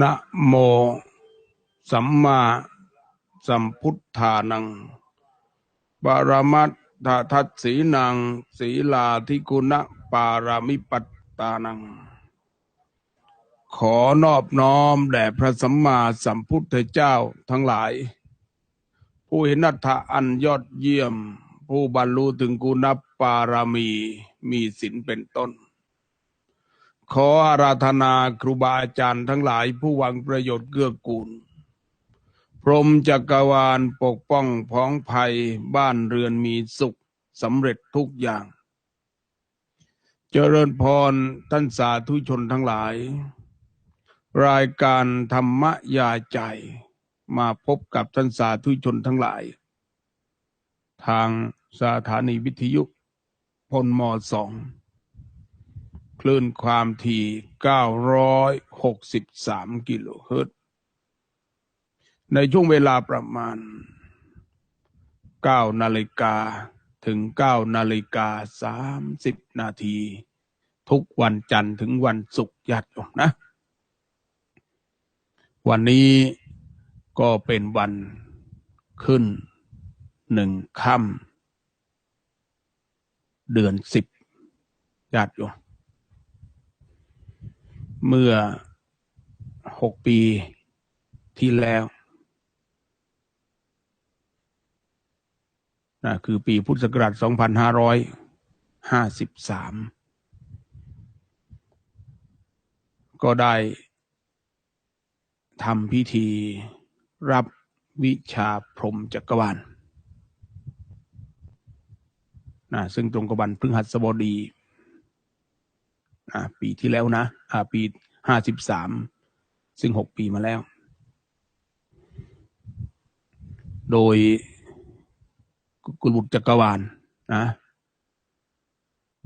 นะโมสัมมาสัมพุทธานัง ปรมัตถทัตสีนังศีลาธิกุณะปารามิปัตตานัง ขอนอบน้อมแด่พระสัมมาสัมพุทธเจ้าทั้งหลาย ผู้เห็นนัตอันยอดเยี่ยม ผู้บรรลุถึงกุณปารามีมีศีลเป็นต้น ขออาราธนาครูบาอาจารย์ทั้งหลายผู้หวังประโยชน์เกื้อกูล พรหมจักรวาลปกป้องพ้องภัยบ้านเรือนมีสุขสำเร็จทุกอย่าง เจริญพรท่านสาธุชนทั้งหลาย รายการธรรมยาใจ มาพบกับท่านสาธุชนทั้งหลาย ทางสถานีวิทยุพลมสอง คลื่นความถี่ 963 กิโลเฮิรตซ์ในช่วงเวลาประมาณ 9 นาฬิกาถึง 9 นาฬิกา 30 นาที ทุกวันจันทร์ถึงวันศุกร์ญาติโยนะ วันนี้ก็เป็นวันขึ้นหนึ่งค่ำเดือนสิบญาติโยม เมื่อหกปีที่แล้วนะคือปีพุทธศักราช 2553 ก็ได้ทำพิธีรับวิชาพรมจักรวาลนะซึ่งตรงกับวันพฤหัสบดี นะปีที่แล้วนะอ่าปีห้าสิบสามซึ่งหกปีมาแล้ว โดยกุลบุตรจักรวาลนะ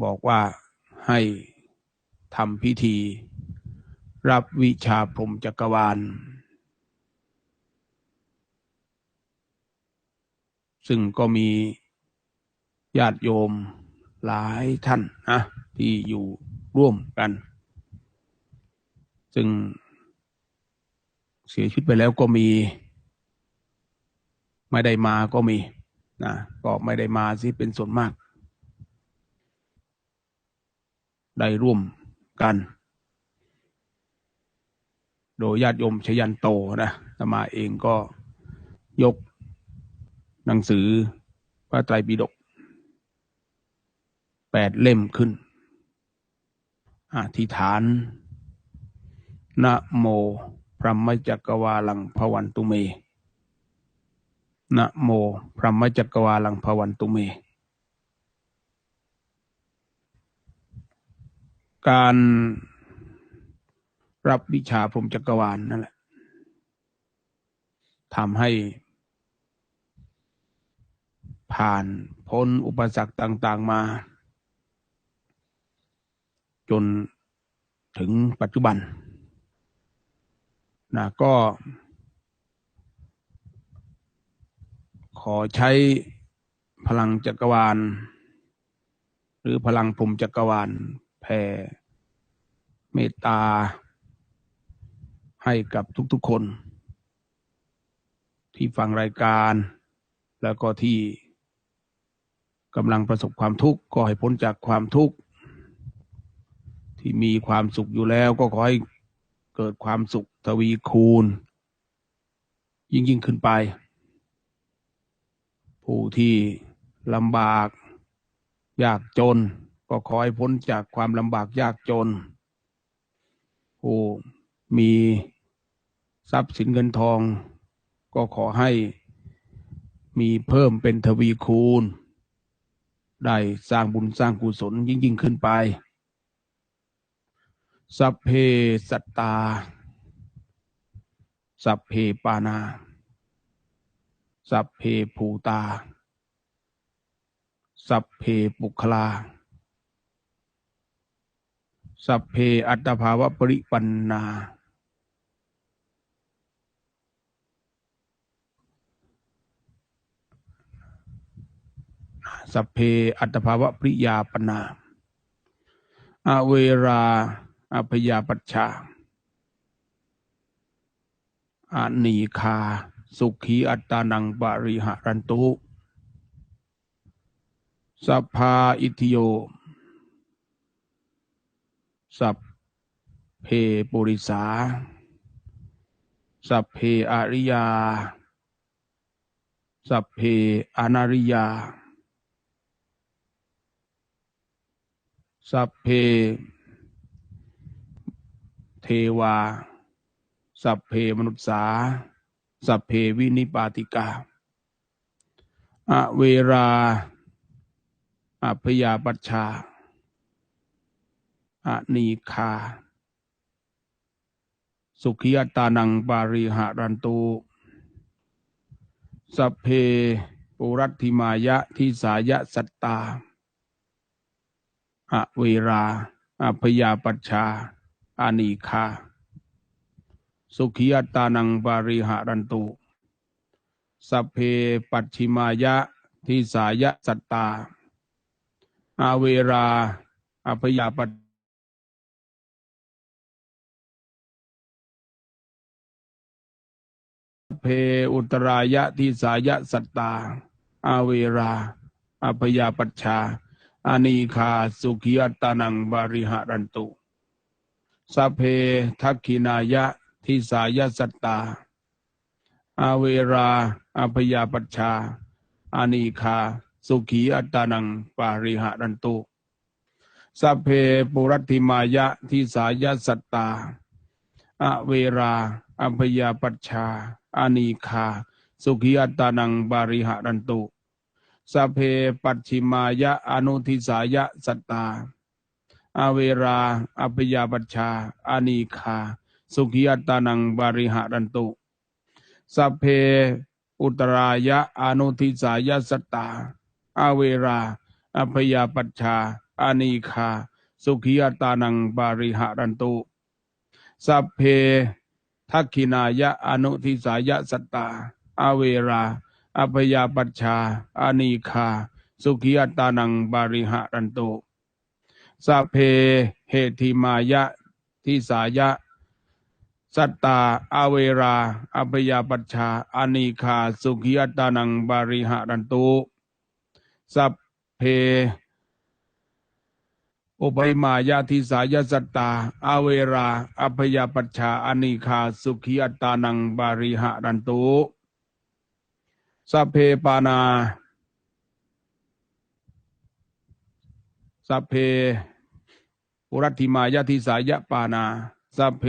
บอกว่าให้ทำพิธีรับวิชาพรมจักรวาล ซึ่งก็มีญาติโยมหลายท่านนะที่อยู่ ร่วมกัน ซึ่งเสียชีวิตไปแล้วก็มี ไม่ได้มาก็มีนะก็ไม่ได้มาสิเป็นส่วนมาก ได้ร่วมกัน โดยญาติโยมชยันโตนะสมาเองก็ยกหนังสือพระไตรปิฎกแปดเล่มขึ้น อธิษฐานนะโมพระมจักรวาลังพวันตุเมนะโมพระมจักรวาลังพวันตุเม การรับวิชาพรมจักรวาลนั่นแหละทำให้ ผ่านพ้นอุปสรรคต่าง ๆมา จนถึงปัจจุบันนะก็ ขอใช้พลังจักรวาล หรือพลังพรมจักรวาลแผ่เมตตา ให้กับทุกๆคน ที่ฟังรายการ แล้วก็ที่กำลังประสบความทุกข์ ก็ให้พ้นจากความทุกข์ ที่มีความสุขอยู่แล้วก็ขอให้เกิดความสุขทวีคูณ ยิ่งยิ่งขึ้นไป ผู้ที่ลำบากยากจน ก็ขอให้พ้นจากความลำบากยากจน ผู้มีทรัพย์สินเงินทอง ก็ขอให้มีเพิ่มเป็นทวีคูณ ได้สร้างบุญสร้างกุศลยิ่งยิ่งขึ้นไป สัพเพสัตตา สัพเพปานา สัพเพภูตา สัพเพปุคลา สัพเพอัตภาวะปริปันนา สัพเพอัตภาวะปริยาปนา อเวรา อพยาปัชชาอานีคา สุขีอัตตานังปาริหารันตุสัพพาอิทิโย สัพเพปุริสา สัพเพอริยา สัพเพอนาริยา สัพเพ เทวา สัพเพมนุษสา สัพเพวินิปาติกา อเวราอพยาปัชชาอนีคา สุขียตานังปาริหารันตุสัพเพปุรัตถิมายะทิสายะสัตตา อเวรา อพยาปัชชา อานีคา สุขียตานังปาริหารันตุสเพปัจฉิมายะทิสายะสัตตา อาเวราอพยาปัชเพอุตรายะทิสายะสัตตา อาเวราอพยาปัชชาอานีคาสุขียตานังบาริหารันตุ สเพทักขินายะทิสายสัตตา อาเวราอพยาปัชชา อานีคา สุขีอัตตานังปาริหารันตุสัพเพปุรัติมายะทิสายสัตตา อเวราอภยาปัชชา อานีคา สุขีอัตตานังบาริหารันตุสัพเพปัจฉิมายะอนุทิสายสัตตา อเวราอภยาปัชชา อานีคา สุขีอัตานังบาริหารันตุสัพเพอุตรายะอนุทิสายะสัตตาอเวราอภยาปัชชา อานีคา สุขีอัตานังบาริหารันตุสัพเพทักขินายะอนุทิสายะสัตตาอเวราอภยาปัชชา อานีคา สุขีอัตานังบาริหารันตุ สัพเพเหติมายะทิสายะ สัตตาอาเวราอภยาปัชชาอานีคาสุขีอัตตานังบาริหารันตุสัพเพอุปริมายาทิสายสัตตาอาเวราอภยาปัชชาอานิคาสุขีอัตตานังบาริหารันตุสัพเพปานา สัพเพปุรัตถิมายาทิสายะปานา สัพเพ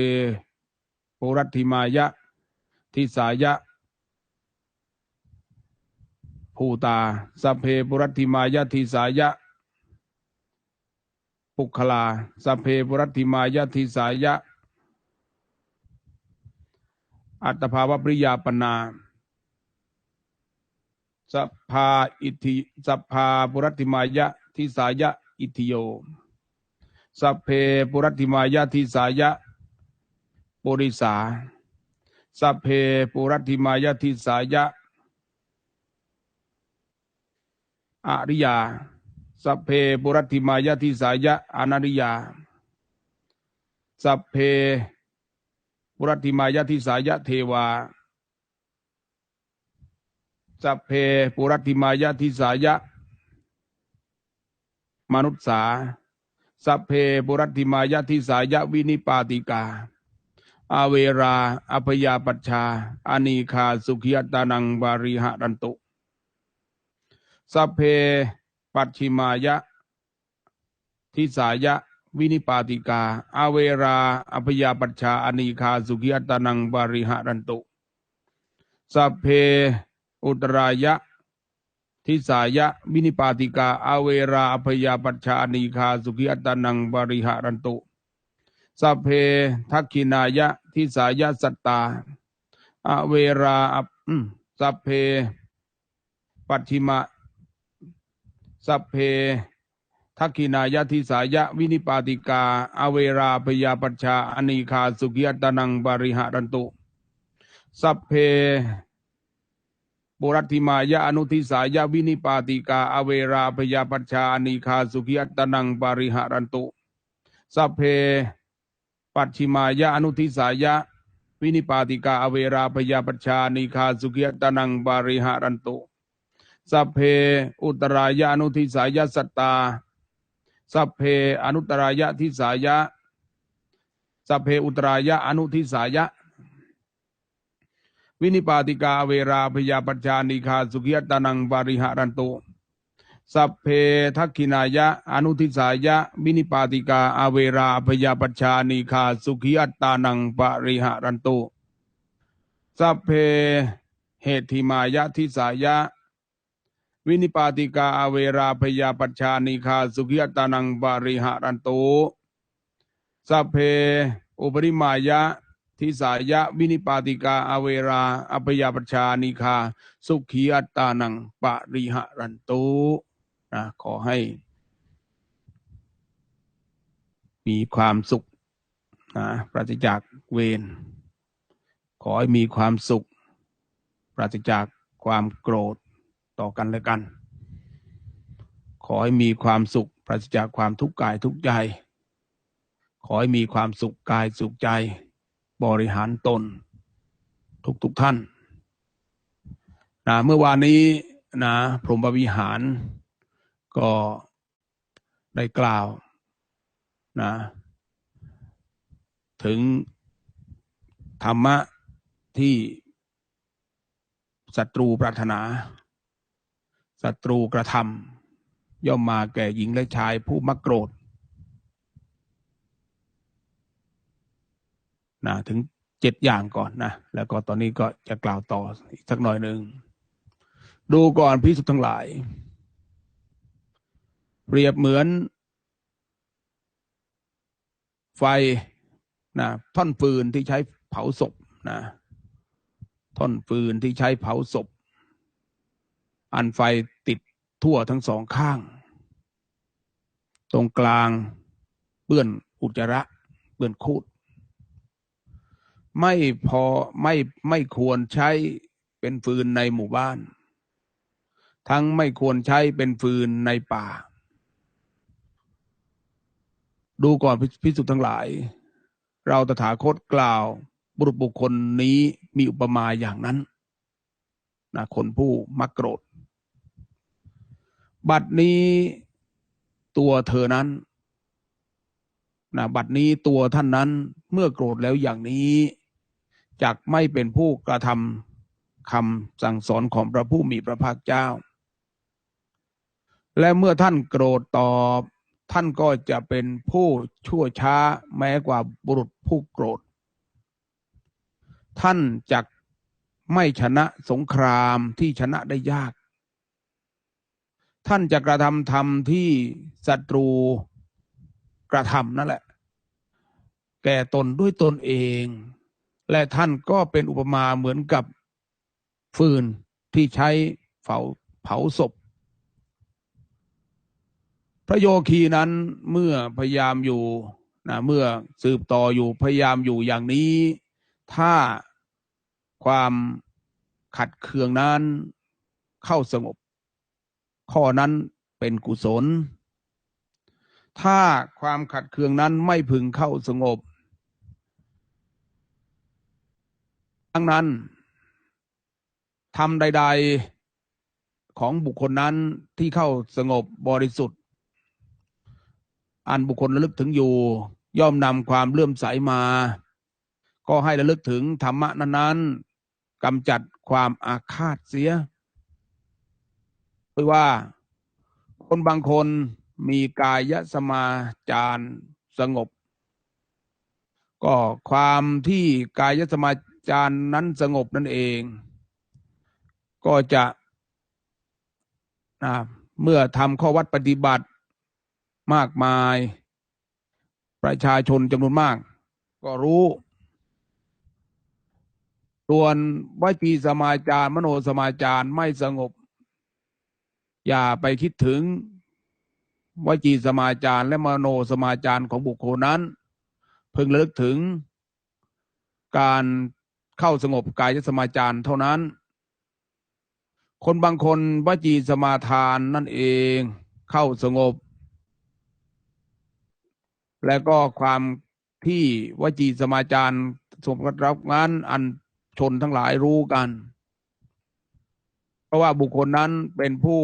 ปุรัตถิมายะทิสายะภูตา สัพเพปุรัตถิมายาทิสายะ ปุคลา สัพเพปุรัตถิมายาทิสายะ อัตภาวปริยาปนาสัพพาอิทิสัพพาปุรัตถิมายะทิสายะ อิทิโย สัพเพปุรัติมายะทิสายะปุริสา สัพเพปุรัติมายะทิสายะอริยา สัพเพปุรัติมายะทิสายะอนาริยา สัพเพปุรัติมายะทิสายะเทวาสัพเพปุรัติมายะทิสายะ มนุษสาสัพเพปุรัติมายะทิสายะวินิปาติกา อาเวรา อภยาปัชชา อานีคาสุขียตานังบาริหะรันตุสัพเพปัจฉิมายะทิสายะวินิปาติกา อาเวรา อภยาปัชชา อานีคาสุขียตานังบาริหะรันตุสัพเพอุตรายะ ทิสายะวินิปาติกาอาเวราอภยาปัชชานีคาสุขียตานังบริหะรันตุสัพเพทักขินายะทิสายะสัตตาอเวราสัพเพปัจฉิมะสัพเพทักขินายะทิสายะวินิปาติกาอเวราพยาปัชชาอนีคาสุกิยตานังบริหารันตุ สัพเพ ปุรัติมายะอนุทิสายะวินิปาติกาอเวราพยาปัชชาอนีคาสุกิยตานังบาริหารันตุสัพเพปัจฉิมายะอนุทิสายะวินิปาติกาอเวราพยาปชชานิคาสุขิยตานังบาริหารันตุสัพเพอุตรายานุทิสายะสัตตาสัพเพอนุตรายะทิสายะสัพเพอุตรายะอนุทิสายะ วินิปาติกาเวราพยาปัจจานิคาสุขยตานังบาริหารันตุสัพเพทักขินายะ อนุทิสายะ วินิปาติกาอาเวราพยาปัจจานิคาสุขยตานังบาริหารันตุสัพเพเหติมายะทิสายะ วินิปาติกาอาเวราพยาปัจจานิคาสุขยตานังบาริหารันตุสัพเพอุปริมายะ ทิสายะวินิปาติกาอเวราอภยาปชานิคา สุขีอัตตานังปะริหะรันตุนะขอให้ มีความสุขนะปราศจากเวรขอให้มีความสุข ปราศจากความโกรธต่อกันและกัน ขอให้มีความสุข ปราศจากความทุกข์กายทุกใจ ขอให้มีความสุขกายสุขใจ บริหารตน ทุกทุกๆท่านนะเมื่อวานนี้นะพรหมวิหารก็ได้กล่าวนะถึงธรรมะที่ศัตรูปรารถนาศัตรูกระทำย่อมมาแก่หญิงและชายผู้มักโกรธ นะถึงเจ็ดอย่างก่อนนะแล้วก็ตอนนี้ก็จะกล่าวต่ออีกสักหน่อยหนึ่งดูก่อนพิสุทธ์ทั้งหลาย เปรียบเหมือน ไฟนะท่อนฟืนที่ใช้เผาศพนะท่อนฟืนที่ใช้เผาศพ อันไฟติดทั่วทั้งสองข้าง ตรงกลางเปื้อนอุจจาระเปื้อนคูด ไม่พอไม่ไม่ควรใช้เป็นฟืนในหมู่บ้าน ทั้งไม่ควรใช้เป็นฟืนในป่า ดูก่อนพิสุทธ์ทั้งหลาย เราตถาคตกล่าว บุรุษบุคคลนี้มีอุปมาอย่างนั้นนะคนผู้มักโกรธ บัดนี้ตัวเธอนั้นนะบัดนี้ตัวท่านนั้นเมื่อโกรธแล้วอย่างนี้ จักไม่เป็นผู้กระทำคำสั่งสอนของพระผู้มีพระภาคเจ้า และเมื่อท่านโกรธตอบ ท่านก็จะเป็นผู้ชั่วช้าแม้กว่าบุรุษผู้โกรธ ท่านจักไม่ชนะสงครามที่ชนะได้ยาก ท่านจะกระทำธรรมที่ศัตรูกระทำนั่นแหละ แก่ตนด้วยตนเอง และท่านก็เป็นอุปมาเหมือนกับฟืนที่ใช้เผาเผาศพ พระโยคีนั้นเมื่อพยายามอยู่นะเมื่อสืบต่ออยู่พยายามอยู่อย่างนี้ ถ้าความขัดเคืองนั้นเข้าสงบ ข้อนั้นเป็นกุศล ถ้าความขัดเคืองนั้นไม่พึงเข้าสงบ ดังนั้นทำใด ๆของบุคคลนั้นที่เข้าสงบบริสุทธิ์ อันบุคคลระลึกถึงอยู่ ย่อมนำความเลื่อมใสมา ก็ให้ระลึกถึงธรรมะนั้นๆกำจัดความอาฆาตเสียเพราะว่า คนบางคนมีกายสมาจารสงบ ก็ความที่กายสมา จารนั้นสงบนั่นเอง ก็จะนะเมื่อทำข้อวัดปฏิบัติมากมาย ประชาชนจำนวนมาก ก็รู้ส่วนวจีสมาจารมโนสมาจารไม่สงบ อย่าไปคิดถึงวจีสมาจารและมโนสมาจารของบุคคลนั้น พึงระลึกถึงการ เข้าสงบกายสมาจารเท่านั้น คนบางคนวจีสมาทานนั่นเองเข้าสงบ และก็ความที่วจีสมาจารย์สมรับงานอันชนทั้งหลายรู้กัน เพราะว่าบุคคลนั้นเป็นผู้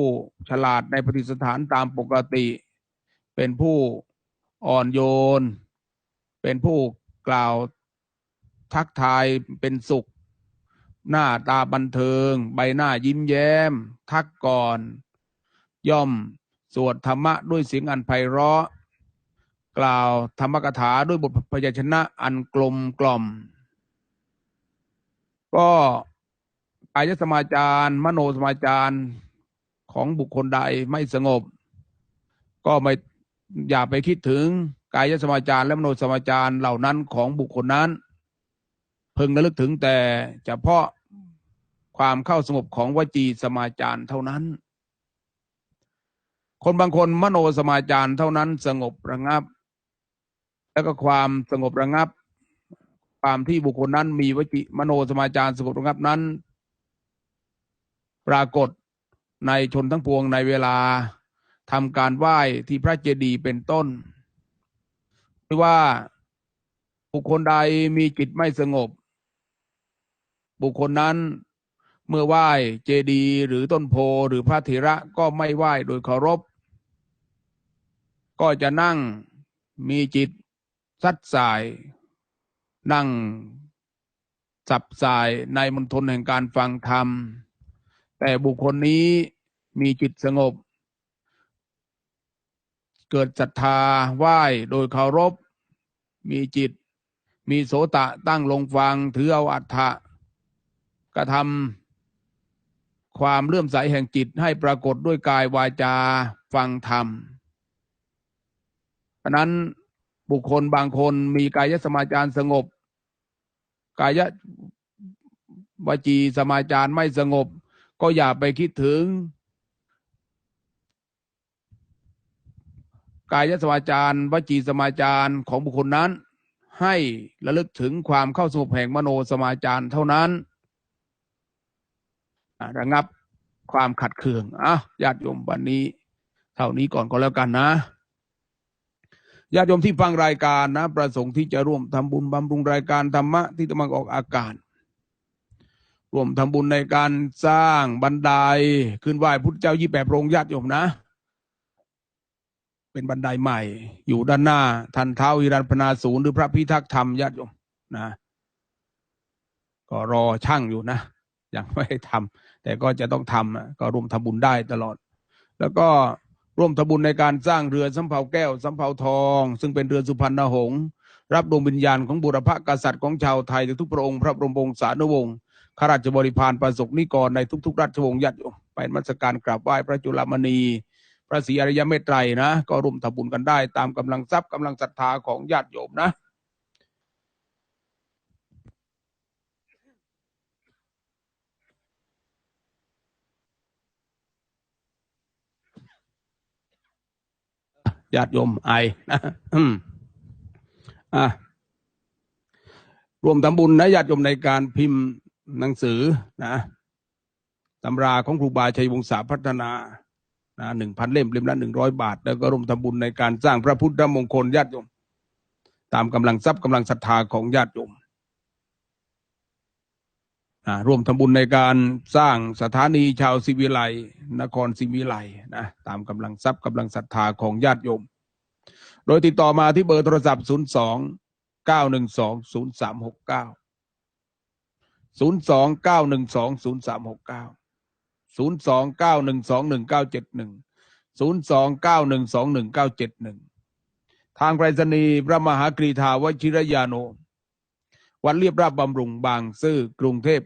ฉลาดในปฏิสถานตามปกติ เป็นผู้อ่อนโยน เป็นผู้กล่าว ทักทายเป็นสุข หน้าตาบันเทิง ใบหน้ายิ้มแย้ม ทักก่อน ย่อม สวดธรรมะด้วยเสียงอันไพเราะ กล่าวธรรมกถาด้วยบทพยัญชนะอันกลมกล่อม ก็กายสมาจารมโนสมาจารของบุคคลใดไม่สงบ ก็ไม่อย่าไปคิดถึงกายสมาจารและมโนสมาจารเหล่านั้นของบุคคลนั้น เพึงระลึกถึงแต่เฉพาะความเข้าสงบของวจีสมาจารเท่านั้น คนบางคนมโนสมาจารเท่านั้น สงบระงับ แล้วก็ความสงบระงับ ความที่บุคคลนั้นมีวจิมโนสมาจารสงบระงับนั้น ปรากฏในชนทั้งปวงในเวลาทำการไหว้ที่พระเจดีย์เป็นต้นหรือว่าบุคคลใดมีจิตไม่สงบ บุคคลนั้น เมื่อไหว้เจดีย์หรือต้นโพหรือพระเถระก็ไม่ไหว้โดยเคารพ ก็จะนั่งมีจิตสัดสาย นั่งสับสายในมณฑลแห่งการฟังธรรม แต่บุคคลนี้มีจิตสงบ เกิดศรัทธาไหว้โดยเคารพ มีจิต มีโสตะตั้งลงฟัง ถือเอาอัฏฐะ กระทำความเลื่อมใสแห่งจิตให้ปรากฏด้วยกายวาจาฟังธรรมเพราะนั้นบุคคลบางคนมีกายสมาจารสงบ กายวจีสมาจารไม่สงบ ก็อย่าไปคิดถึง กายสมาจารวจีสมาจารของบุคคลนั้น ให้ระลึกถึงความเข้าสงบแห่งมโนสมาจารเท่านั้น ระงับความขัดเคืองอะญาติโยมวันนี้ เท่านี้ก่อนก็แล้วกันนะญาติโยมที่ฟังรายการนะ ประสงค์ที่จะร่วมทำบุญบำรุงรายการธรรมะที่กำลังออกอากาศร่วมทำบุญในการสร้างบันไดขึ้นไหว้พุทธเจ้ายี่แปดพระองค์ญาติโยมนะ เป็นบันไดใหม่ อยู่ด้านหน้า ทันเท้าอิรันพนาศูนย์หรือพระพิทักษ์ธรรมญาติโยมนะ ก็รอช่างอยู่นะยังไม่ทำ แต่ก็จะต้องทำนะก็ร่วมทำบุญได้ตลอด แล้วก็ร่วมทำบุญในการสร้างเรือสำเภาแก้วสำเภาทอง ซึ่งเป็นเรือสุพรรณหงษ์รับดวงวิญญาณของบุรพกษัตริย์ของชาวไทยทุกพระองค์พระบรมวงศานุวงศ์ข้าราชบริพารประสบนิกรในทุก ๆ ราชวงศ์ญาติโยมไปมัสการกราบไหว้พระจุลมณี พระศรีอริยเมตไตรนะ ก็ร่วมทำบุญกันได้ตามกำลังทรัพย์กำลังศรัทธาของญาติโยมนะ ญาติโยมไอนะอะรวมทำบุญนะญาติโยมในการพิมพ์หนังสือนะตำราของครูบาชัยวงศาพัฒนานะหนึ่งพันเล่มเล่มละหนึ่งร้อยบาท แล้วก็ร่วมทำบุญในการสร้างพระพุทธมงคลญาติโยม ตามกำลังทรัพย์กำลังศรัทธาของญาติโยม ร่วมทำบุญในการสร้างสถานีชาวศิวิไลนครศิวิไลนะตามกำลังทรัพย์กำลังศรัทธาของญาติโยม โดยติดต่อมาที่เบอร์โทรศัพท์ 0 2 9 1 2 0 3 6 9 0 2 9 1 2 0 3 6 9 0 2 9 1 2 1 9 7 1 0 2 9 1 2 1 9 7 1 ทางไปรษณีย์พระมหากรีธาวชิรยาโน วัดเรียบราบบำรุงบางซื่อกรุงเทพ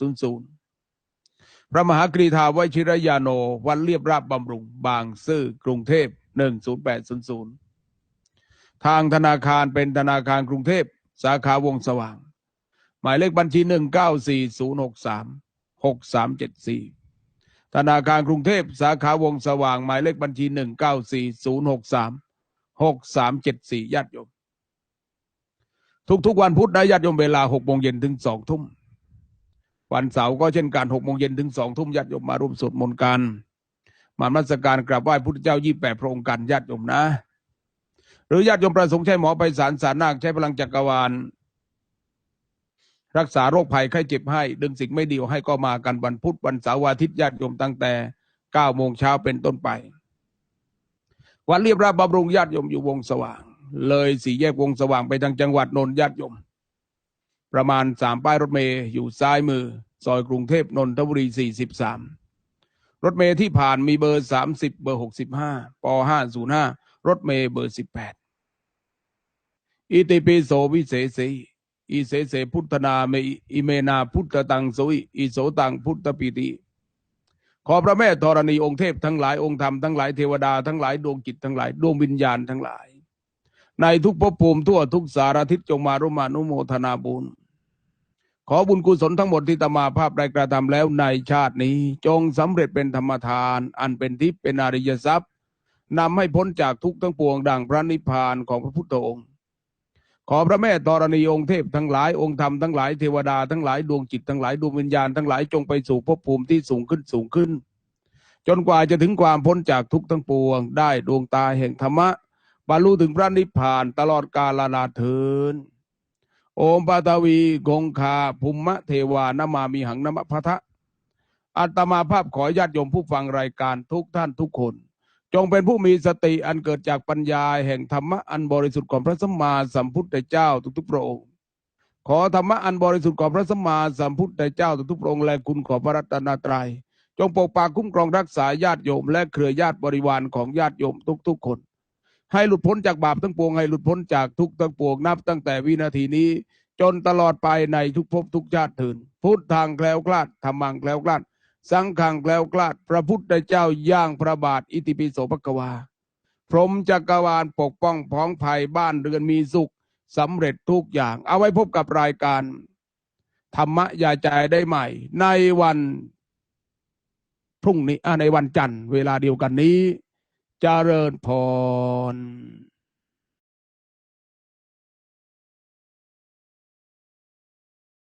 10800พระมหากรีธาวชิรยาโน วัดเรียบราบบำรุงบางซื่อกรุงเทพ10800ทางธนาคารเป็นธนาคารกรุงเทพสาขาวงสว่าง หมายเลขบัญชีหนึ่งเก้าสี่ศูนย์หกสามหกสามเจ็ดสี่ธนาคารกรุงเทพสาขาวงสว่าง หมายเลขบัญชีหนึ่งเก้าสี่ศูนย์หกสามหกสามเจ็ดสี่ญาติโยม ทุกๆวันพุธนะญาติโยมเวลาหกโมงเย็นถึงสองทุ่มวันเสาร์ก็เช่นกันหกโมงเย็นถึงสองทุ่มญาติโยมมาร่วมสวดมนต์กันมามัสการกราบไหว้พุทธเจ้ายี่แปดพระองค์กันญาติโยมนะ หรือญาติโยมประสงค์ใช้หมอไปสารสารนาคใช้พลังจักรวาล รักษาโรคภัยไข้เจ็บให้ ดึงสิ่งไม่ดีออกให้ก็มากันวันพุธวันเสาร์วอาทิตย์ญาติโยมตั้งแต่เก้าโมงเช้าเป็นต้นไป วันเรียบราบบำรุงญาติโยมอยู่วงสว่าง เลยสี่แยกวงสว่างไปทางจังหวัดนนท์ญาติโยม ประมาณสามป้ายรถเมย์อยู่ซ้ายมือ ซอยกรุงเทพนนทบุรีสี่สิบสามรถเมย์ที่ผ่านมีเบอร์สามสิบเบอร์หกสิบห้าปห้าศูนย์ห้ารถเมย์เบอร์สิบแปดอิติปิโสวิเศษสีอิเสเสพุทธนาเมอิเมนาพุทธตังโสอิอิโสตังพุทธปิติ ขอพระแม่ธรณีองค์เทพทั้งหลายองค์ธรรมทั้งหลายเทวดาทั้งหลายดวงจิตทั้งหลายดวงวิญญาณทั้งหลาย ในทุกภพภูมิทั่วทุกสารทิศจงมารุมานุโมทนาบุญ ขอบุญกุศลทั้งหมดที่ตมาภาพได้กระทำแล้วในชาตินี้ จงสำเร็จเป็นธรรมทาน อันเป็นทิพย์เป็นอริยทรัพย์นำให้พ้นจากทุกทั้งปวงดังพระนิพพานของพระพุทธองค์ ขอพระแม่ธรณีองค์เทพทั้งหลายองค์ธรรมทั้งหลายเทวดาทั้งหลายดวงจิตทั้งหลายดวงวิญญาณทั้งหลายจงไปสู่ภพภูมิที่สูงขึ้นสูงขึ้น จนกว่าจะถึงความพ้นจากทุกทั้งปวง ได้ดวงตาแห่งธรรมะ บรรลุถึงพระนิพพานตลอดกาลนาเทินโอมปาตวีกงคาภูมะเทวานามามีหังนมะพะทะอัตมาภาพขอญาติโยมผู้ฟังรายการทุกท่านทุกคน จงเป็นผู้มีสติอันเกิดจากปัญญาแห่งธรรมะอันบริสุทธิ์ของพระสัมมาสัมพุทธเจ้าทุกๆพระองค์ ขอธรรมะอันบริสุทธิ์ของพระสัมมาสัมพุทธเจ้าทุกๆพระองค์และคุณของพระรัตนตรัย จงปกปักคุ้มครองรักษาญาติโยม และเครือญาติบริวารของญาติโยมทุกๆคน ให้หลุดพ้นจากบาปทั้งปวงให้หลุดพ้นจากทุกข์ทั้งปวงนับตั้งแต่วินาทีนี้ จนตลอดไปในทุกภพทุกชาติถึงพุทธทางแคล้วคลาดธรรมังแคล้วคลาด สังฆังแคล้วคลาด พระพุทธเจ้าย่างพระบาทอิติปิโสภควา พรหมจักรวาลปกป้องพ้องภัยบ้านเรือนมีสุขสำเร็จทุกอย่าง เอาไว้พบกับรายการ ธรรมะยาใจได้ใหม่ ในวันพรุ่งนี้ในวันจันทร์เวลาเดียวกันนี้ เจริญพร